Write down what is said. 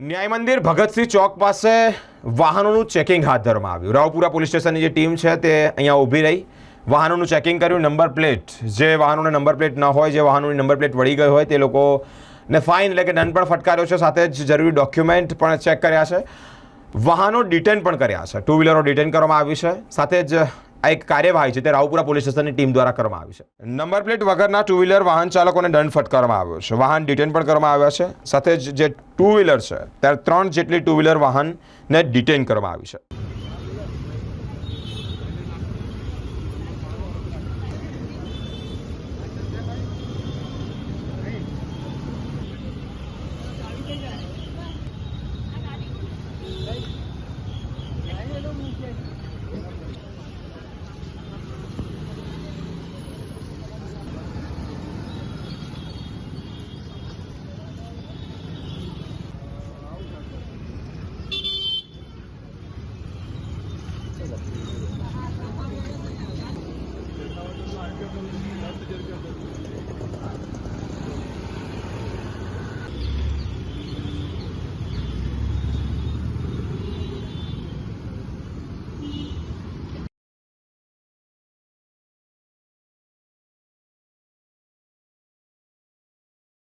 ન્યાય મંદિર ભગતસિંહ ચોક પાસે વાહનોનું ચેકિંગ હાથ ધરવામાં આવ્યું. રાવપુરા પોલીસ સ્ટેશનની જે ટીમ છે તે અહીંયા ઊભી રહી. વાહનોનું ચેકિંગ કર્યું, નંબર પ્લેટ, જે વાહનોને નંબર પ્લેટ ન હોય, જે વાહનોની નંબર પ્લેટ વળી ગઈ હોય, તે લોકોને ફાઇન એટલે કે દંડ પણ ફટકાર્યો છે, સાથે જ જરૂરી ડોક્યુમેન્ટ પણ ચેક કર્યા છે. વાહનો ડિટેન પણ કર્યા છે. ટુ વ્હીલરો ડિટેન કરવામાં આવી છે. સાથે જ આ એક કાર્યવાહી છે તે રાવપુરા પોલીસ સ્ટેશનની ટીમ દ્વારા કરવામાં આવી છે. નંબર પ્લેટ વગરના ટુ વ્હીલર વાહન ચાલકોને દંડ ફટકારવામાં આવ્યો છે. વાહન ડિટેન પણ કરવામાં આવ્યા છે. સાથે જ જે ટુ વ્હીલર છે, ત્યારે ત્રણ જેટલી ટુ વ્હીલર વાહનને ડિટેન કરવામાં આવી છે.